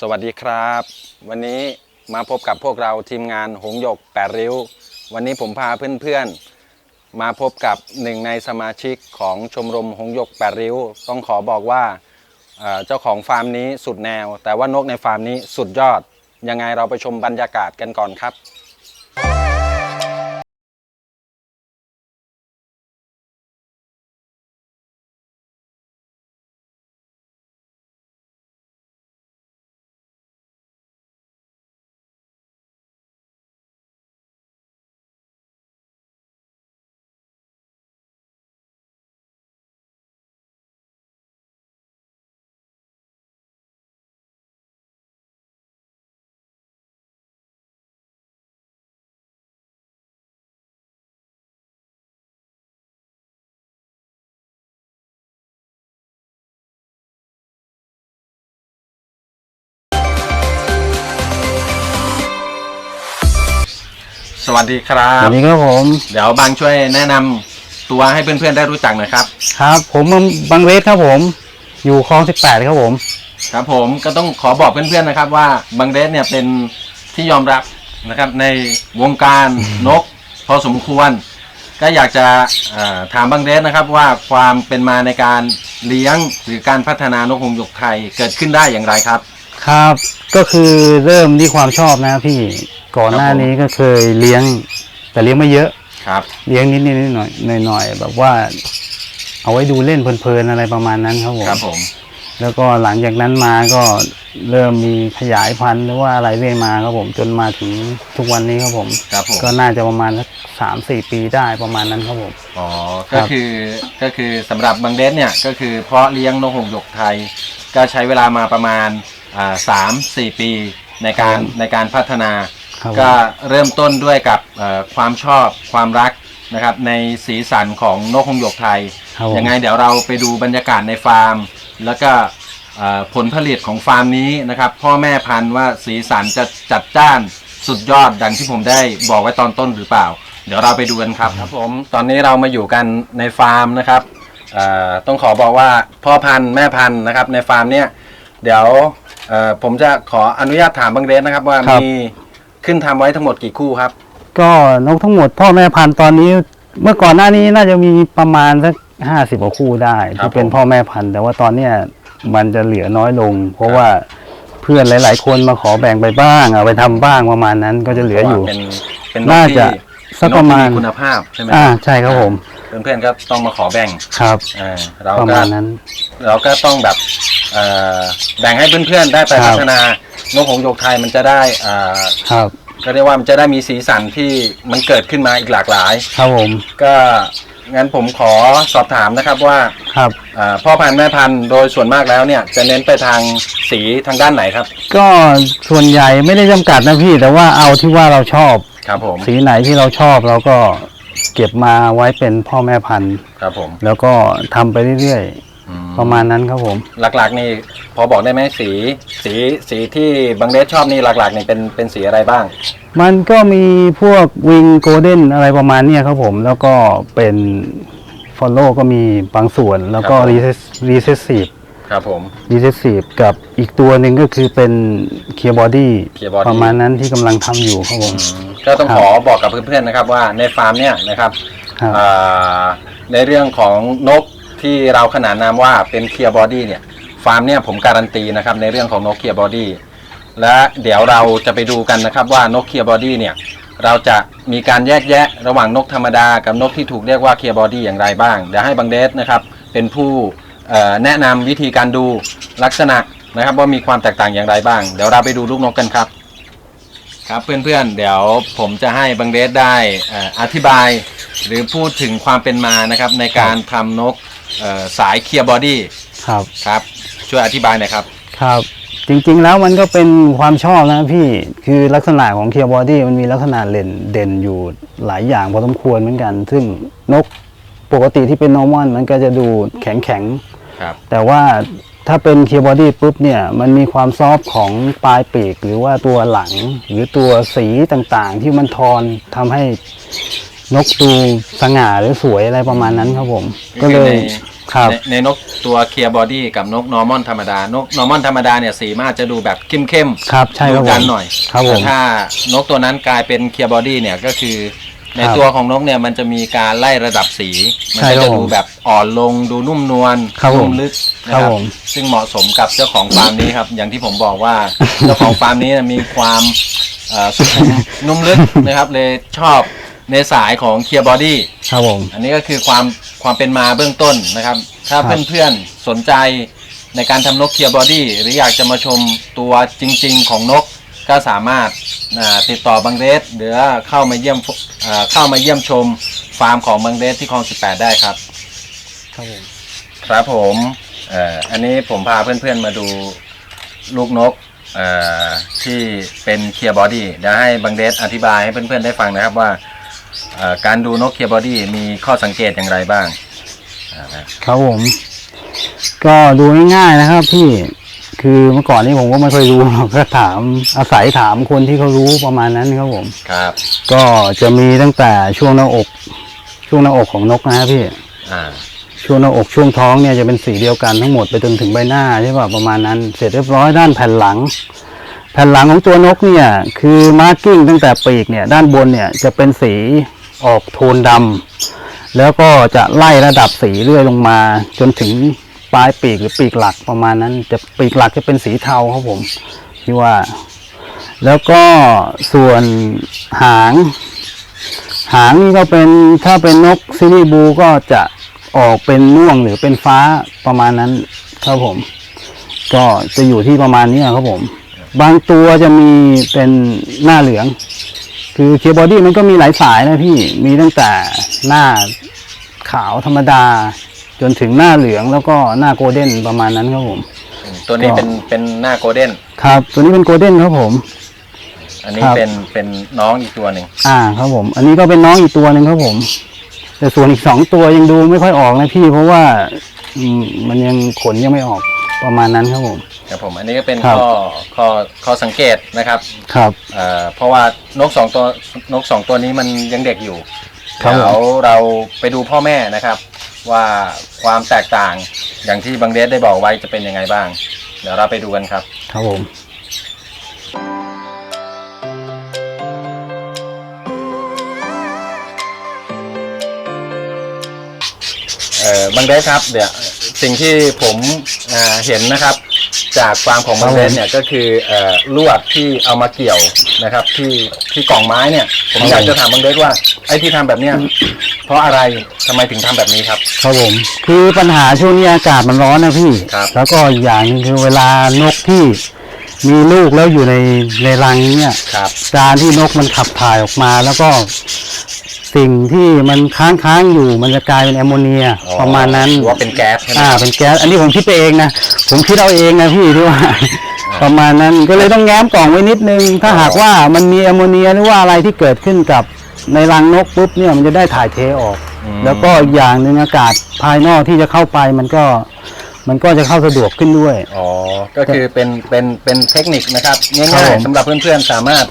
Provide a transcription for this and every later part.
สวัสดีครับ วันนี้มาพบกับพวกเราทีมงานหงหยกแปดริ้ว วันนี้ผมพาเพื่อนๆ มาพบกับหนึ่งในสมาชิกของชมรมหงหยกแปดริ้ว ต้องขอบอกว่าเอ่อเจ้าของฟาร์มนี้สุดแนว แต่ว่านกในฟาร์มนี้สุดยอด ยังไงเราไปชมบรรยากาศกันก่อนครับ สวัสดีครัสบ วัสดีครับผม เดี๋ยวบางช่วยแนะนำตัวให้เพื่อนๆได้รู้จักหน่อยครับ ครับ ผมบังเวสครับผม อยู่คลองสิบแปดครับผม ครับผมก็ต้องขอบอกเพื่อนๆนะครับว่าบังเดสเนี่ยเป็นที่ยอมรับนะครับในวงการนกพอสมควร ก็อยากจะเอ่อถามบังเดสนะครับว่าความเป็นมาในการเลี้ยงหรือการพัฒนานกหงส์หยกไทยเกิดขึ้นได้อย่างไรครับ ครับ ก็คือเริ่มที่ความชอบนะพี่ ก่อนหน้าครับผมนี้ก็เคยเลี้ยง แต่เลี้ยงไม่เยอะครับ เลี้ยงนิดนิดหน่อยหน่อยหน่อยๆแบบว่า เอาไว้ดูเล่นเพลินๆอะไรประมาณนั้นครับผมครับผม แล้วก็หลังจากนั้นมาก็เริ่มมีขยายพันธุ์หรือว่าอะไรเรื่อยมาครับผม จนมาถึงทุกวันนี้ครับผม ครับผมก็น่าจะประมาณสักสามสี่ปีได้ประมาณนั้นครับผม อ๋อครัก็บคือก็คือสำหรับบังเดสเนี่ยก็คือเพาะเลี้ยงนกหงส์หยกไทย ก็ใช้เวลามาประมาณอ่าสามสี่ปีในการในการพัฒนา ครับผม ก็เริ่มต้นด้วยกับเอ่อความชอบความรักนะครับในสีสันของนกหงส์หยกไทย ครับผมยังไงเดี๋ยวเราไปดูบรรยากาศในฟาร์ม แล้วก็เอ่อผลผลิตของฟาร์มนี้นะครับ พ่อแม่พันธุ์ว่าสีสันจะจัดจ้านสุดยอดดังที่ผมได้บอกไว้ตอนต้นหรือเปล่า เดี๋ยวเราไปดูกันครับครับผมตอนนี้เรามาอยู่กันในฟาร์มนะครับเอ่อต้องขอบอกว่าพ่อพันธุ์แม่พันธุ์นะครับในฟาร์มเนี้ยเดี๋ยวเอ่อผมจะขออนุญาตถามบังเดสนะครับว่าครับ มี ขึ้นทำไว้ทั้งหมดกี่คู่ครับ ก็นกทั้งหมดพ่อแม่พันธุ์ตอนนี้ เมื่อก่อนหน้านี้น่าจะมีประมาณสักห้าสิบกว่าคู่ได้ครับที่เป็นผม พ่อแม่พันธุ์ แต่ว่าตอนเนี้ยมันจะเหลือน้อยลง เพราะว่าเพื่อนหลาย ๆ คนมาขอแบ่งไปบ้างเอาไปทำบ้างประมาณนั้นก็จะเหลืออยู่ เป็นเป็นนกน่าที่จะสักนประมาณที่คุณภาพใช่ไหมอ่าใช่ครับผมเพื่อนๆก็ต้องมาขอแบ่งครับอ่าเราประก็มาณนั้น เราก็ต้องแบบเอ่อแบ่งให้เพื่อนๆได้ไปครับ พัฒนา นกหงส์หยกไทยมันจะได้อ่าครับก็เรียกว่ามันจะได้มีสีสันที่มันเกิดขึ้นมาอีกหลากหลาย ครับผมก็งั้นผมขอสอบถามนะครับว่าครับ อ่าพ่อพันธุ์แม่พันธุ์โดยส่วนมากแล้วเนี่ยจะเน้นไปทางสีทางด้านไหนครับ ก็ส่วนใหญ่ไม่ได้จำกัดนะพี่ แต่ว่าเอาที่ว่าเราชอบ ครับผมสีไหนที่เราชอบเราก็เก็บมาไว้เป็นพ่อแม่พันธุ์ ครับผม แล้วก็ทำไปเรื่อยอืๆ ประมาณนั้นครับผม หลักๆนี่พอบอกได้ไหมสีสีสีที่บังเดสชอบนี่หลักๆนี่เป็นเป็นสีอะไรบ้าง มันก็มีพวกวิงโกลเด้นอะไรประมาณเนี้ยครับผม แล้วก็เป็นฟอลโล่ก็มีบางส่วน แล้วก็ครับผม รีเซสซีฟครับผม รีเซสซีฟกับอีกตัวหนึ่งก็คือเป็นเคียร์บอดี้ Clear body ประมาณนั้นที่กำลังทำอยู่ครับผม ก็ต้องครับขอบอกกับเพื่อนๆนะครับว่าในฟาร์มเนี่ยนะครับครับ อ่าในเรื่องของนก ที่เราขนานนามว่าเป็นเคียร์บอดี้เนี่ยฟาร์มเนี่ยผมการันตีนะครับในเรื่องของนกเคียร์บอดี้และเดี๋ยวเราจะไปดูกันนะครับว่านกเคียร์บอดี้เนี่ยเราจะมีการแยกแยะระหว่างนกธรรมดากับนกที่ถูกเรียกว่าเคียร์บอดี้อย่างไรบ้างเดี๋ยวให้บังเดสนะครับเป็นผู้แนะนำวิธีการดูลักษณะนะครับว่ามีความแตกต่างอย่างไรบ้าง เดี๋ยวเราไปดูลูกนกกันครับ ครับเพื่อนๆ เดี๋ยวผมจะให้บังเดสได้เอ่ออธิบาย หรือพูดถึงความเป็นมานะครับในการทำนก เอ่อสายเคลียร์บอดี้ครับ ครับ ช่วยอธิบายหน่อยครับ ครับ จริงๆแล้วมันก็เป็นความชอบนะพี่คือลักษณะของเคียร์บอดี้มันมีลักษณะเด่นเด่นอยู่หลายอย่างพอสมควรเหมือนกัน ซึ่งนกปกติที่เป็นนอร์มอนมันก็จะดูแข็งแข็งๆครับแต่ว่าถ้าเป็นเคียร์บอดี้ปุ๊บเนี่ยมันมีความซอฟต์ของปลายปีก หรือว่าตัวหลังหรือตัวสีต่างๆ ที่มันทอนทำให้ นกดูสง่าหรือสวยอะไรประมาณนั้นครับผม ก็เลยในครับ ในในนกตัวเคลียร์บอดี้กับนกนอร์มอนธรรมดานกนอร์มอนธรรมดาเนี่ยสีมันอาจจะดูแบบเข้มๆครับใช่ครับดูผดัมนหน่อยครับผแต่มถ้านกตัวนั้นกลายเป็นเคลียร์บอดี้เนี่ยก็คือ ในครับตัวของนกเนี่ยมันจะมีการไล่ระดับสี มัใช่ก็ครัจะบผมดูแบบอ่อนลงดูนุ่มนวลครับผมนุ่มลึกนะคครัรับบผมซึ่งเหมาะสมกับเจ้าของฟาร์มนี้ครับ อย่างที่ผมบอกว่า เจ้าของฟาร์มนี้เนี่ยมีความเอ่อสุขุมนุ่มลึกนะครับเลยชอบ ในสายของเคลียร์บอดี้ครับผม อันนี้ก็คือความความเป็นมาเบื้องต้นนะครับ ถ้าครับ เพื่อนๆสนใจในการทำนกเคียร์บอดี้หรืออยากจะมาชมตัวจริง ๆ ของนกก็สามารถอ่าติดต่อบังเรสหรือเข้ามาเยี่ยมอ่าเข้ามาเยี่ยมชมฟาร์มของบังเรสที่คลอง 18 ได้ครับ ครับผมครับผมเอ่ออันนี้ผมพาเพื่อนๆมาดูลูกนกเอ่อที่เป็นเคียร์บอดี้เดี๋ยวให้บังเดสอธิบายให้เพื่อนๆได้ฟังนะครับว่าเอ่อ การดูนกเคียร์บอดี้มีข้อสังเกตอย่างไรบ้างอ่านะครับผม ก็ดูง่ายๆนะครับพี่คือเมื่อก่อนนี้ผมก็ไม่ค่อยรู้หรอกก็ถามอาศัยถามคนที่เขารู้ประมาณนั้นครับผมครับ ก็จะมีตั้งแต่ช่วงหน้าอก ช่วงหน้าอกของนกนะฮะพี่อ่าช่วงหน้าอกช่วงท้องเนี่ยจะเป็นสีเดียวกันทั้งหมดไปจนถึงใบหน้าใช่ป่ะประมาณนั้น เสร็จเรียบร้อยด้านแผ่นหลัง แผ่นหลังของตัวนกเนี่ยคือมาร์กิ้งตั้งแต่ปีกเนี่ยด้านบนเนี่ยจะเป็นสีออกโทนดำแล้วก็จะไล่ระดับสีเรื่อยลงมา จนถึงปลายปีกหรือปีกหลักประมาณนั้น จะปีกหลักจะเป็นสีเทาครับผมที่ว่า แล้วก็ส่วนหาง หางนี่ก็เป็นถ้าเป็นนกซินีบูก็จะออกเป็นม่วงหรือเป็นฟ้าประมาณนั้นครับผม ก็จะอยู่ที่ประมาณนี้ครับผม บางตัวจะมีเป็นหน้าเหลือง คือเคบอดี้มันก็มีหลายสายนะพี่มีตั้งแต่หน้าขาวธรรมดา จนถึงหน้าเหลืองแล้วก็หน้าโกลเด้นประมาณนั้นครับผม ตัวนี้ก็เป็นเป็นหน้าโกลเด้นครับ ตัวนี้เป็นโกลเด้นครับผม อันนี้ครับ เป็นเป็นน้องอีกตัวหนึ่งอ่าครับผม อันนี้ก็เป็นน้องอีกตัวหนึ่งครับผม แต่ส่วนอีกสองตัวยังดูไม่ค่อยออกนะพี่ เพราะว่าอืมมันยังขนยังไม่ออก ประมาณนั้นครับผม ครับผม อันนี้ก็เป็นครับ ข้อข้อข้อสังเกตนะครับครับ เอ่อเพราะว่านกสองตัวนกสองตัวนี้มันยังเด็กอยู่ครับเดี๋ยวเราไปดูพ่อแม่นะครับ ว่าความแตกต่างอย่างที่บางเดสได้บอกไว้จะเป็นยังไงบ้าง เดี๋ยวเราไปดูกันครับ ครับผม เอ่อบางเดสครับเดี๋ยว สิ่งที่ผมอ่าเห็นนะครับ จากฟาร์มของบางเดสเนี่ยก็คือเอ่อลวดที่เอามาเกี่ยวนะครับ ที่ที่กล่องไม้เนี่ย ผมอยากจะถามบางเดสว่าไอ้ที่ทำแบบเนี้ยเพราะอะไรทำไมถึงทำแบบนี้ครับครับผมคือปัญหาช่วงนี้อากาศมันร้อนนะพี่ครับแล้วก็อีกอย่างหนึงคือเวลานกที่มีลูกแล้วอยู่ในในรังเนี่ยครับการที่นกมันขับถ่ายออกมา แล้วก็ สิ่งที่มันค้างค้างๆอยู่มันจะกลายเป็นแอมโมเนียอ๋อประมาณนั้นหรือว่าเป็นแก๊สใช่ไหม อ่าเป็นแก๊สอันนี้ผมคิดไปเองนะ ผมคิดเอาเองนะพี่ที่ว่าประมาณนั้นก็เลยต้องแง้มกล่องไว้นิดนึง ถ้าอ๋อหากว่ามันมีแอมโมเนียหรือว่าอะไรที่เกิดขึ้นกับในรังนกปุ๊บเนี่ยมันจะได้ถ่ายเทออก อืม แล้วก็อีกอย่างหนึ่งอากาศภายนอกที่จะเข้าไปมันก็มันก็จะเข้าสะดวกขึ้นด้วย อ๋อ ก็คือเป็นเป็นเป็นเทคนิคนะครับ ครัง่าบยผม ๆสำหรับเพื่อนๆสามารถ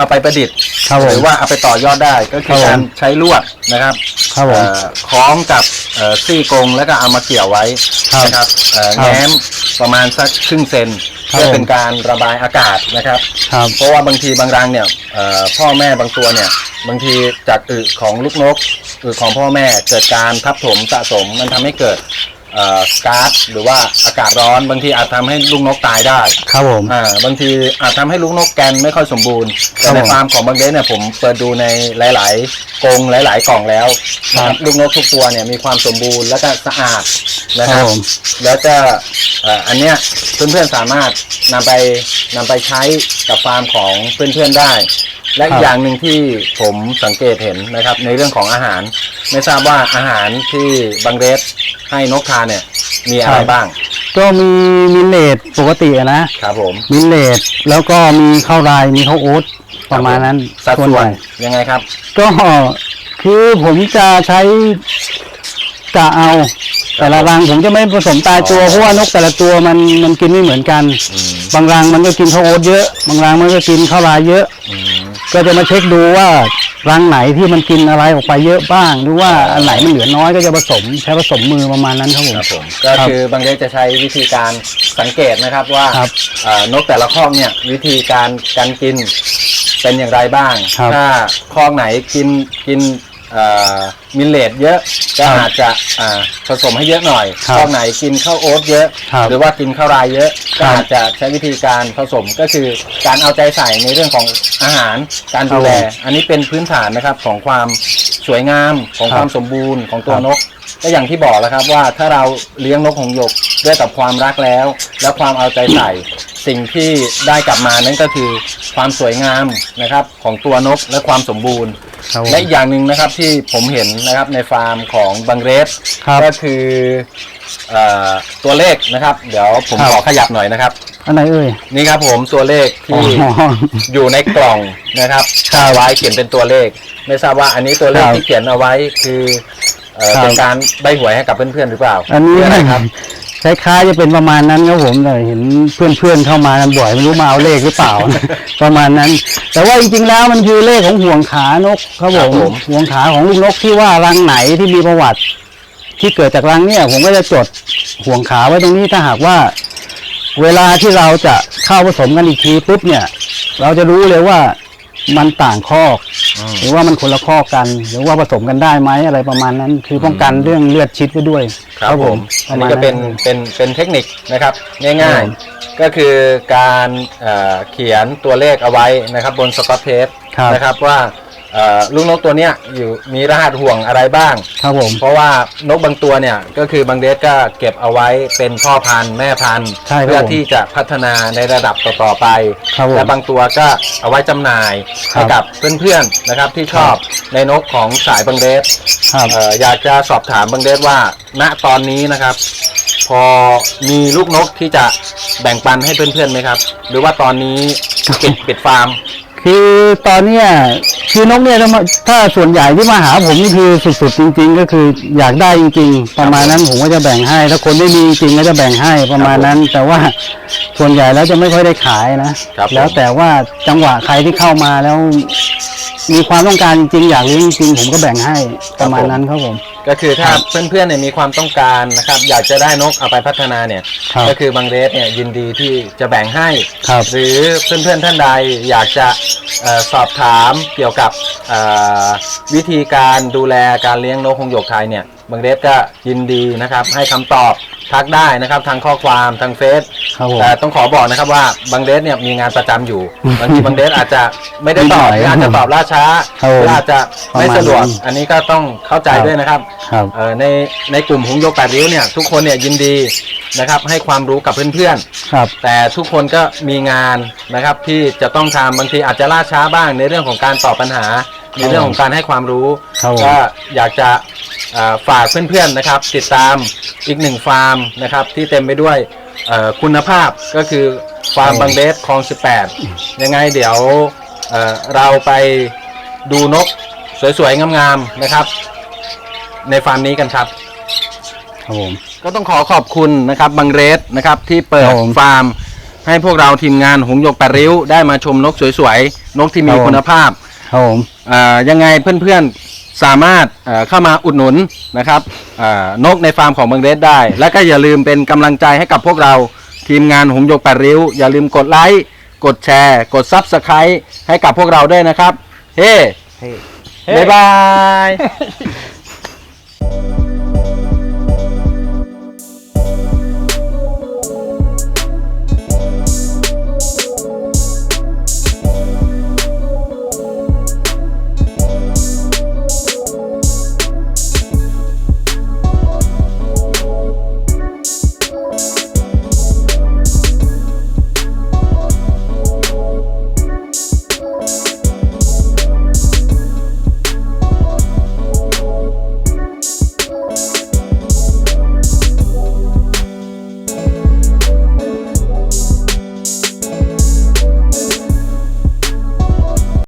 เอาไปประดิษฐ์ครับผมหรือว่าเอาไปต่อยอดได้ก็คือครับผม การใช้ลวดนะครับครับผม เอ่อคล้องกับเอ่อซี่กรงแล้วก็เอามาเกี่ยวไว้ครับนะครับเอ่อครับแง้มประมาณสักครึ่งเซนครับ เพื่อเป็นการระบายอากาศนะครับ ครับ เพราะว่าบางทีบางรังเนี่ยเอ่อพ่อแม่บางตัวเนี่ย บางทีจากอึของลูกนกอึของพ่อแม่เกิดการทับถมสะสมมันทำให้เกิดเอ่อ ก๊าซหรือว่าอากาศร้อนบางทีอาจทำให้ลูกนกตายได้ครับผม อ่าบางทีอาจทำให้ลูกนกแกนไม่ค่อยสมบูรณ์ครัแต่บในผมฟาร์มของบางเดสเนี่ยผมเปิดดูในหลาย ๆกรงหลาย ๆ กล่องแล้วนะครับลูกนกทุกตัวเนี่ยมีความสมบูรณ์และก็สะอาดนะคครัรับบผม แล้วจะเอ่ออันเนี้ยเพื่อนๆสามารถนำไปนำไปใช้กับฟาร์มของเพื่อนๆได้ และอีครักบอย่างหนึ่งที่ผมสังเกตเห็นนะครับในเรื่องของอาหาร ไม่ทราบว่าอาหารที่บางเดสให้นกทานเนี่ยมีอะไรบ้างก็มีมิลเลตปกติอะนะครับผมมิลเลตแล้วก็มีข้าวไรายมีข้าวโอ๊ตประมาณนั้นสัดส่วนส่ใหวนญ่ยังไงครับ ก็คือผมจะใช้กะเอา แต่ละรังผมจะไม่ผสมตายตัวอ๋อเพราะว่านกแต่ละตัวมันมันกินไม่เหมือนกันอืมบางรังมันก็กินข้าวโอ๊ตเยอะ บางรังมันก็กินข้าวรายเยอะอืมก็จะมาเช็คดูว่า รังไหนที่มันกินอะไรออกไปเยอะบ้าง หรือว่าอันไหนมันเหลือน้อยก็จะผสมใช้ผสมมือประมาณนั้นครับผม ครับผมก็คือบางเดจะใช้วิธีการสังเกตนะครับว่าครับเอ่อนกแต่ละข้อกเนี่ยวิธีการการกินเป็นอย่างไรบ้าง ครับ ถ้าข้อกไหนกินกินเอ่อ มิลเลตเยอะก็ครับอาจจะอ่าผสมให้เยอะหน่อยครับข้อกไหนกินข้าวโอ๊ตเยอะ ครับหรือว่ากินข้าวรายเยอะก็ครับอาจจะใช้วิธีการผสมก็คือการเอาใจใส่ในเรื่องของอาหารการดูแล ครับผมอันนี้เป็นพื้นฐานนะครับของความสวยงามของครับความสมบูรณ์ของตัวครับนกก็อย่างที่บอกแล้วครับว่าถ้าเราเลี้ยงนกหงส์หยกด้วยกับความรักแล้ว และความเอาใจใส่ สิ่งที่ได้กลับมานั่นก็คือความสวยงามนะครับของตัวนกและความสมบูรณ์ ครับผมและอีกอย่างหนึ่งนะครับที่ผมเห็นนะครับในฟาร์มของบังเรสครับ ก็คือเอ่อตัวเลขนะครับ เดี๋ยวผมครับ ขอขยับหน่อยนะครับ อันไหนเอ่ยนี่ครับผมตัวเลขอ๋ที่อ อยู่ในกล่องนะครับครับไว้เขียนเป็นตัวเลข ไม่ทราบว่าอันนี้ตัวเลขครับที่เขียนเอาไว้คือเอ่อครับ เป็นการใบหวยให้กับเพื่อนๆหรือเปล่าอันนี้คือะไรครับ คล้ายๆจะเป็นประมาณนั้นครับผมแต่เห็นเพื่อนๆเข้ามากันบ่อยไม่รู้มาเอาเลขหรือเปล่า ประมาณนั้น แต่ว่าจริงๆแล้วมันคือเลขของห่วงขานกครับผครับมผมห่วงขาของลูกนกที่ว่ารังไหนที่มีประวัติ ที่เกิดจากรังเนี่ย ผมก็จะจดห่วงขาไว้ตรงนี้ถ้าหากว่า เวลาที่เราจะเข้าผสมกันอีกทีปุ๊บเนี่ย เราจะรู้เลยว่ามันต่างคอกอืม หรือว่ามันคนละข้อกัน หรือว่าผสมกันได้ไหมอะไรประมาณนั้น คือป้องกันเรื่องเลือดชิดไว้ด้วย ครับผมปอันระมานี้ณก็เป็นครับเป็นเป็นเทคนิคนะครับ ง่ายครับๆก็คือการเอ่อเขียนตัวเลขเอาไว้นะครับบนสกอตเทปครับนะครับว่า เอ่อลูกนกตัวเนี้ยอยู่มีรหัสห่วงอะไรบ้าง ครับผม เพราะว่านกบางตัวเนี่ยก็คือบางเดสก็เก็บเอาไว้เป็นพ่อพันธุ์แม่พันธุ์ใช่ครับเพื่อผมที่จะพัฒนาในระดับต่อๆไป ครับผมและบางตัวก็เอาไว้จำหน่ายครัให้บกับเพื่อนๆนะครับที่ชอบในนกของสายบางเดสครับ เอ่ออยากจะสอบถามบางเดสว่า ณตอนนี้นะครับ พอมีลูกนกที่จะแบ่งปันให้เพื่อนๆไหมครับ หรือว่าตอนนี้ปิดปิดฟาร์ม คือตอนเนี้ย คือนกเนี่ยถ้ามาถ้าส่วนใหญ่ที่มาหาผมนี่คือสุดๆจริง ๆ ก็คืออยากได้จริง ๆ ประมาณนั้นผมก็จะแบ่งให้ ถ้าคนไม่มีจริงๆก็จะแบ่งให้ประมาณนั้น แต่ว่าส่วนใหญ่แล้วจะไม่ค่อยได้ขายนะครับผม แล้วแต่ว่าจังหวะใครที่เข้ามาแล้ว มีความต้องการจริงๆอยากเลี้ยงจริงๆผมก็แบ่งให้ประมาณนั้นครับผม ก็คือถ้าครับเพื่อนๆเนี่ยมีความต้องการนะครับ อยากจะได้นกเอาไปพัฒนาเนี่ยครับก็คือบางเรสเนี่ยยินดีที่จะแบ่งให้ ครับหรือเพื่อนๆท่านใดอยากจะเอ่อสอบถามเกี่ยวกับเอ่อวิธีการดูแลการเลี้ยงนกหงส์หยกไทยเนี่ย บางเรสก็ยินดีนะครับ ให้คำตอบทักได้นะครับ ทางข้อความทางเฟซครับผม แต่ต้องขอบอกนะครับว่าบางเดสเนี่ยมีงานประจำอยู่บางทีบางเดสอาจจะไม่ได้ตอบหไม่รือได้อาจจะตอบล่าช้าครับหผมรืออาจจะไม่สะดวก ประมาณนั้นอันนี้ก็ต้องเข้าใจครับ ด้วยนะครับ ครับ เอ่อในในกลุ่มหงส์โยกแปดริ้วเนี่ยทุกคนเนี่ยยินดีนะครับให้ความรู้กับเพื่อนครับ ๆ แต่ทุกคนก็มีงานนะครับที่จะต้องทำบางทีอาจจะล่าช้าบ้างในเรื่องของการตอบปัญหา ในเรื่องของการให้ความรู้ครับผม ก็อยากจะเอ่อฝากเพื่อนๆนะครับ ติดตามอีกหนึ่งฟาร์มนะครับ ที่เต็มไปด้วยเอ่อคุณภาพก็คือฟาร์มบางเดสคลอง 18 ยังไงเดี๋ยวเอ่อเราไปดูนกสวยๆ งามๆนะครับ ในฟาร์มนี้กันครับ ครับผม ก็ต้องขอขอบคุณนะครับบางเรสนะครับที่เปิดครับผมฟาร์ม ให้พวกเราทีมงานหงส์หยกแปดริ้วได้มาชมนกสวยๆ นกที่มีครับผมคุณภาพ ครับผมเอ่อยังไงเพื่อนๆสามารถเอ่อเข้ามาอุดหนุนนะครับเอ่อนกในฟาร์มของบางเรสได้ และก็อย่าลืมเป็นกำลังใจให้กับพวกเราทีมงานหงส์หยกแปดริ้ว อย่าลืมกดไลค์กดแชร์ กดซับสไครต์ให้กับพวกเราด้วยนะครับ เฮ้เฮ้ บ๊ายบาย